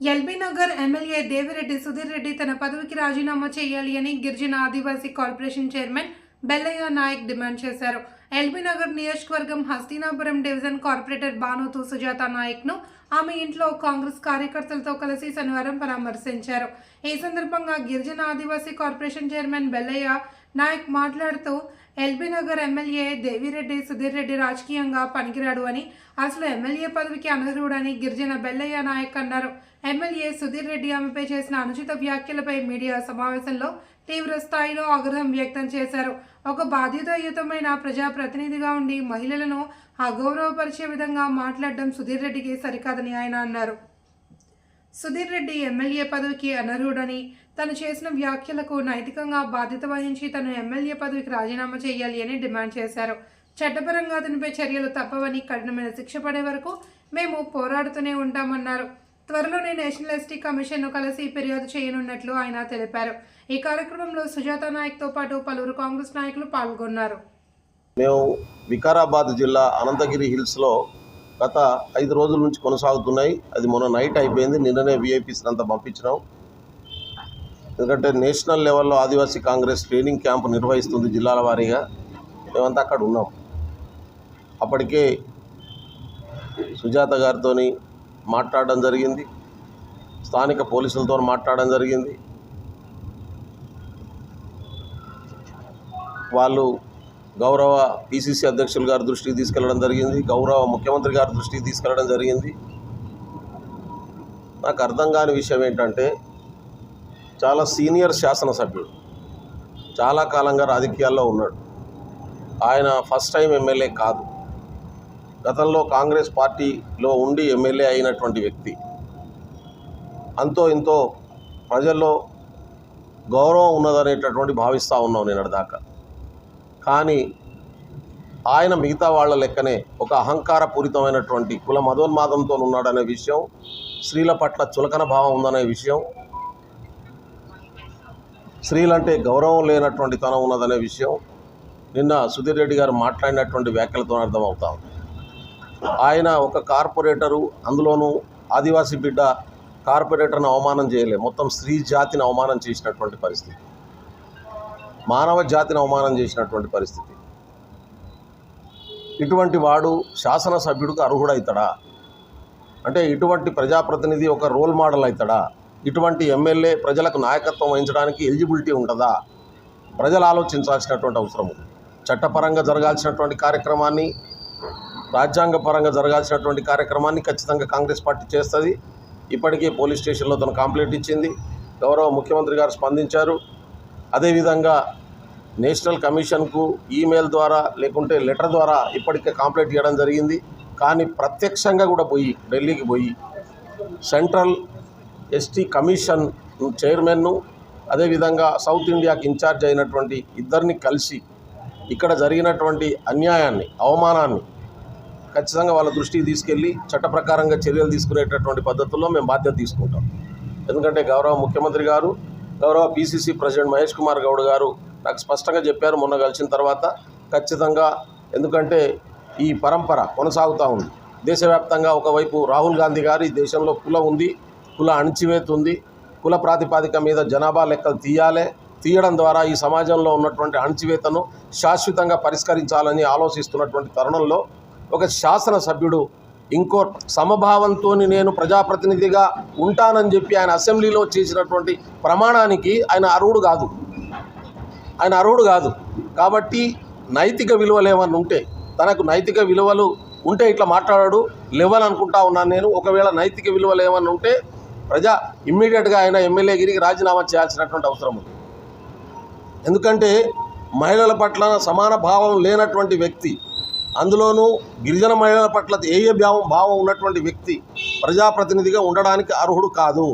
LB Nagar MLA Devireddy Sudheer Reddy తన పదవికి రాజీనామా చేయాలి అని గిరిజన Adivasi corporation chairman Bellaiah Naik demand చేశారు. ఎల్బీ నగర్ నియోజకవర్గం హస్తినాపురం డివిజన్ కార్పొరేటర్ బానుతు సుజాత నాయక్ను ఆమె ఇంట్లో కాంగ్రెస్ కార్యకర్తలతో కలిసి శనివారం పరామర్శించారు. ఈ సందర్భంగా గిరిజన ఆదివాసీ కార్పొరేషన్ చైర్మన్ బెల్లయ్య నాయక్ మాట్లాడుతూ ఎల్బీ నగర్ ఎమ్మెల్యే దేవిరెడ్డి సుధీర్ రెడ్డి రాజకీయంగా పనికిరాడు అని అసలు ఎమ్మెల్యే పదవికి అనర్హుడని గిరిజన బెల్లయ్య నాయక్ అన్నారు. ఎమ్మెల్యే సుధీర్ రెడ్డి ఆమెపై చేసిన అనుచిత వ్యాఖ్యలపై మీడియా సమావేశంలో తీవ్ర స్థాయిలో ఆగ్రహం వ్యక్తం చేశారు. ఒక బాధ్యతాయుతమైన ప్రజాప్రతినిధిగా ఉండి మహిళలను అగౌరవపరిచే విధంగా మాట్లాడడం సుధీర్ రెడ్డికి సరికాదని ఆయన అన్నారు. సుధీర్ రెడ్డి ఎమ్మెల్యే పదవికి అనర్హుడని తను చేసిన వ్యాఖ్యలకు నైతికంగా బాధ్యత వహించి తను ఎమ్మెల్యే పదవికి రాజీనామా చేయాలి అని డిమాండ్ చేశారు. చట్టపరంగా అతనిపై చర్యలు తప్పవని కఠినమైన శిక్ష పడే వరకు మేము పోరాడుతూనే ఉంటామన్నారు. త్వరలోనే నేషనల్ ఎస్టీ కమిషన్ను కలిసి ఫిర్యాదు చేయనున్నట్లు ఆయన తెలిపారు. ఈ కార్యక్రమంలో సుజాత నాయక్తో పాటు పలువురు కాంగ్రెస్ నాయకులు పాల్గొన్నారు. మేము వికారాబాద్ జిల్లా అనంతగిరి హిల్స్లో గత ఐదు రోజుల నుంచి కొనసాగుతున్నాయి. అది మొన్న నైట్ అయిపోయింది. నిన్ననే విఐపీస్ని అంతా పంపించినాం. ఎందుకంటే నేషనల్ లెవెల్లో ఆదివాసీ కాంగ్రెస్ ట్రైనింగ్ క్యాంప్ నిర్వహిస్తుంది జిల్లాల వారీగా. మేమంతా అక్కడ ఉన్నాం. అప్పటికే సుజాత గారితో మాట్లాడడం జరిగింది. స్థానిక పోలీసులతో మాట్లాడడం జరిగింది. వాళ్ళు గౌరవ పిసిసి అధ్యక్షులు గారి దృష్టికి తీసుకెళ్ళడం జరిగింది. గౌరవ ముఖ్యమంత్రి గారి దృష్టికి తీసుకెళ్ళడం జరిగింది. నాకు అర్థం కాని విషయం ఏంటంటే చాలా సీనియర్ శాసనసభ్యుడు చాలా కాలంగా రాజకీయాల్లో ఉన్నాడు. ఆయన ఫస్ట్ టైం ఎమ్మెల్యే కాదు. గతంలో కాంగ్రెస్ పార్టీలో ఉండి ఎమ్మెల్యే అయినటువంటి వ్యక్తి. అంతో ఇంతో ప్రజల్లో గౌరవం ఉన్నదనేటటువంటి భావిస్తూ ఉన్నాం నేను దాకా. కానీ ఆయన మిగతా వాళ్ళ లెక్కనే ఒక అహంకారపూరితమైనటువంటి కుల మదోన్మాదంతో ఉన్నాడనే విషయం స్త్రీల పట్ల చులకన భావం ఉందనే విషయం స్త్రీలంటే గౌరవం లేనటువంటి తనం ఉన్నదనే విషయం నిన్న సుధీర్ రెడ్డి గారు మాట్లాడినటువంటి వ్యాఖ్యలతో అర్థమవుతా ఉంది. ఆయన ఒక కార్పొరేటరు అందులోనూ ఆదివాసీ బిడ్డ కార్పొరేటర్ని అవమానం చేయలే. మొత్తం స్త్రీ జాతిని అవమానం చేసినటువంటి పరిస్థితి. మానవ జాతిని అవమానం చేసినటువంటి పరిస్థితి. ఇటువంటి వాడు శాసనసభ్యుడికి అర్హుడవుతాడా అంటే ఇటువంటి ప్రజాప్రతినిధి ఒక రోల్ మోడల్ అవుతాడా ఇటువంటి ఎమ్మెల్యే ప్రజలకు నాయకత్వం వహించడానికి ఎలిజిబిలిటీ ఉంటుందా ప్రజలు ఆలోచించాల్సినటువంటి అవసరం ఉంది. చట్టపరంగా జరగాల్సినటువంటి కార్యక్రమాన్ని రాజ్యాంగపరంగా జరగాల్సినటువంటి కార్యక్రమాన్ని ఖచ్చితంగా కాంగ్రెస్ పార్టీ చేస్తుంది. ఇప్పటికే పోలీస్ స్టేషన్లో తన కంప్లైంట్ ఇచ్చింది. గౌరవ ముఖ్యమంత్రి గారు స్పందించారు. అదేవిధంగా నేషనల్ కమిషన్కు ఈమెయిల్ ద్వారా లేకుంటే లెటర్ ద్వారా ఇప్పటికే కంప్లైంట్ ఇవ్వడం జరిగింది. కానీ ప్రత్యక్షంగా కూడా పోయి ఢిల్లీకి పోయి సెంట్రల్ ఎస్టీ కమిషన్ చైర్మన్ను అదేవిధంగా సౌత్ ఇండియాకి ఇన్ఛార్జ్ అయినటువంటి ఇద్దరిని కలిసి ఇక్కడ జరిగినటువంటి అన్యాయాన్ని అవమానాన్ని ఖచ్చితంగా వాళ్ళ దృష్టికి తీసుకెళ్ళి చట్ట ప్రకారంగా చర్యలు తీసుకునేటటువంటి పద్ధతుల్లో మేము బాధ్యత తీసుకుంటాం. ఎందుకంటే గౌరవ ముఖ్యమంత్రి గారు గౌరవ పీసీసీ ప్రెసిడెంట్ మహేష్ కుమార్ గౌడ్ గారు నాకు స్పష్టంగా చెప్పారు మొన్న కలిసిన తర్వాత. ఖచ్చితంగా ఎందుకంటే ఈ పరంపర కొనసాగుతూ ఉంది. దేశవ్యాప్తంగా ఒకవైపు రాహుల్ గాంధీ గారి దేశంలో కుల ఉంది కుల అణిచివేత ఉంది కుల ప్రాతిపాదిక మీద జనాభా లెక్కలు తీయాలి తీయడం ద్వారా ఈ సమాజంలో ఉన్నటువంటి అణచివేతను శాశ్వతంగా పరిష్కరించాలని ఆలోచిస్తున్నటువంటి తరుణంలో ఒక శాసనసభ్యుడు ఇంకో సమభావంతో నేను ప్రజాప్రతినిధిగా ఉంటానని చెప్పి ఆయన అసెంబ్లీలో చేసినటువంటి ప్రమాణానికి ఆయన అర్హుడు కాదు. ఆయన అర్హుడు కాదు. కాబట్టి నైతిక విలువలు ఏమన్నా ఉంటే తనకు నైతిక విలువలు ఉంటే ఇట్లా మాట్లాడాడు లేవని అనుకుంటా ఉన్నాను నేను. ఒకవేళ నైతిక విలువలు ఏమన్నా ఉంటే ప్రజా ఇమ్మీడియట్గా ఆయన ఎమ్మెల్యేగిరికి రాజీనామా చేయాల్సినటువంటి అవసరం ఉంది. ఎందుకంటే మహిళల పట్ల సమాన భావం లేనటువంటి వ్యక్తి అందులోనూ గిరిజన మహిళల పట్ల ఏ భావం భావం ఉన్నటువంటి వ్యక్తి ప్రజాప్రతినిధిగా ఉండడానికి అర్హుడు కాదు.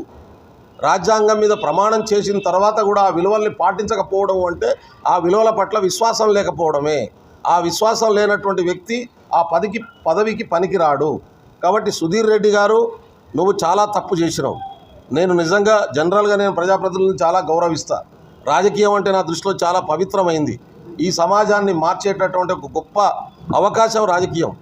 రాజ్యాంగం మీద ప్రమాణం చేసిన తర్వాత కూడా ఆ విలువల్ని పాటించకపోవడం అంటే ఆ విలువల పట్ల విశ్వాసం లేకపోవడమే. ఆ విశ్వాసం లేనటువంటి వ్యక్తి ఆ పదికి పదవికి పనికిరాడు. కాబట్టి సుధీర్ రెడ్డి గారు నువ్వు చాలా తప్పు చేసినావు. నేను నిజంగా జనరల్గా నేను ప్రజాప్రతినిధులను చాలా గౌరవిస్తా. రాజకీయం అంటే నా దృష్టిలో చాలా పవిత్రమైంది. ఈ సమాజాన్ని మార్చేటటువంటి ఒక గొప్ప అవకాశం రాజకీయం.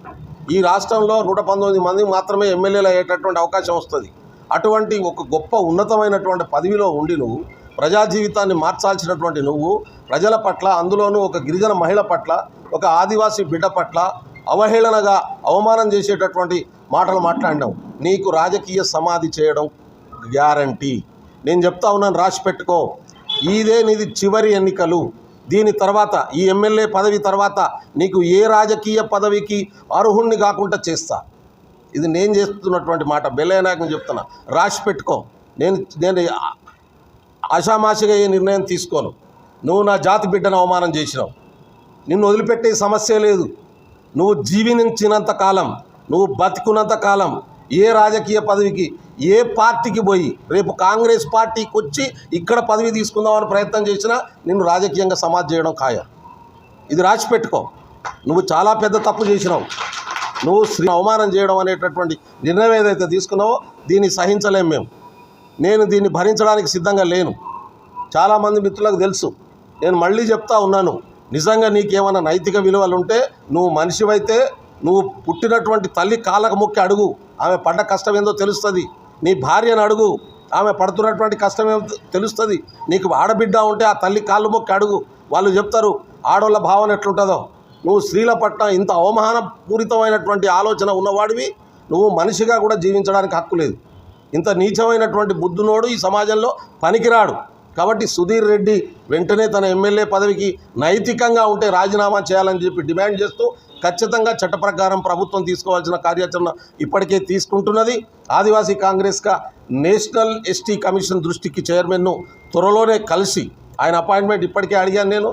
ఈ రాష్ట్రంలో నూట పంతొమ్మిది మంది మాత్రమే ఎమ్మెల్యేలు అయ్యేటటువంటి అవకాశం వస్తుంది. అటువంటి ఒక గొప్ప ఉన్నతమైనటువంటి పదవిలో ఉండి నువ్వు ప్రజా జీవితాన్ని మార్చాల్సినటువంటి నువ్వు ప్రజల పట్ల అందులోనూ ఒక గిరిజన మహిళ పట్ల ఒక ఆదివాసీ బిడ్డ పట్ల అవహేళనగా అవమానం చేసేటటువంటి మాటలు మాట్లాడినావు. నీకు రాజకీయ సమాధి చేయడం గ్యారంటీ. నేను చెప్తా ఉన్నాను రాసి పెట్టుకో. ఇదే నీది చివరి ఎన్నికలు. దీని తర్వాత ఈ ఎమ్మెల్యే పదవి తర్వాత నీకు ఏ రాజకీయ పదవికి అర్హుణ్ణి కాకుండా చేస్తా. ఇది నేను చేస్తున్నటువంటి మాట. బెల్లయ్యనాయకని చెప్తున్నా. రాసి పెట్టుకో. నేను నేను ఆషామాషిగా ఏ నిర్ణయం తీసుకోను. నువ్వు నా జాతి బిడ్డను అవమానం చేసినావు. నిన్ను వదిలిపెట్టే సమస్య లేదు. నువ్వు జీవించినంత కాలం నువ్వు బతికున్నంత కాలం ఏ రాజకీయ పదవికి ఏ పార్టీకి పోయి రేపు కాంగ్రెస్ పార్టీకి వచ్చి ఇక్కడ పదవి తీసుకుందామని ప్రయత్నం చేసినా నిన్ను రాజకీయంగా సమాధి చేయడం ఖాయ. ఇది రాసి పెట్టుకో. నువ్వు చాలా పెద్ద తప్పు చేసినావు. నువ్వు శ్రీ అవమానం చేయడం అనేటటువంటి నిర్ణయం ఏదైతే తీసుకున్నావో దీన్ని సహించలేం మేము. నేను దీన్ని భరించడానికి సిద్ధంగా లేను. చాలామంది మిత్రులకు తెలుసు. నేను మళ్ళీ చెప్తా ఉన్నాను. నిజంగా నీకేమైనా నైతిక విలువలు ఉంటే నువ్వు మనిషివైతే నువ్వు పుట్టినటువంటి తల్లి కాళ్ళకు మొక్కి అడుగు. ఆమె పడ్డ కష్టం ఏందో తెలుస్తుంది. నీ భార్యను అడుగు. ఆమె పడుతున్నటువంటి కష్టం ఏమో తెలుస్తుంది? నీకు ఆడబిడ్డ ఉంటే ఆ తల్లి కాళ్ళు మొక్కి అడుగు. వాళ్ళు చెప్తారు ఆడవాళ్ళ భావన ఎట్లుంటుందో? నువ్వు స్త్రీల పట్ల ఇంత అవమాన పూరితమైనటువంటి ఆలోచన ఉన్నవాడివి. నువ్వు మనిషిగా కూడా జీవించడానికి హక్కు లేదు. ఇంత నీచమైనటువంటి బుద్ధునోడు ఈ సమాజంలో పనికిరాడు. కాబట్టి సుధీర్ రెడ్డి వెంటనే తన ఎమ్మెల్యే పదవికి నైతికంగా ఉంటే రాజీనామా చేయాలని చెప్పి డిమాండ్ చేస్తూ ఖచ్చితంగా చట్ట ప్రకారం ప్రభుత్వం తీసుకోవాల్సిన కార్యాచరణ ఇప్పటికే తీసుకుంటున్నది. ఆదివాసీ కాంగ్రెస్గా నేషనల్ ఎస్టీ కమిషన్ దృష్టికి చైర్మన్ను త్వరలోనే కలిసి ఆయన అపాయింట్మెంట్ ఇప్పటికే అడిగాను నేను.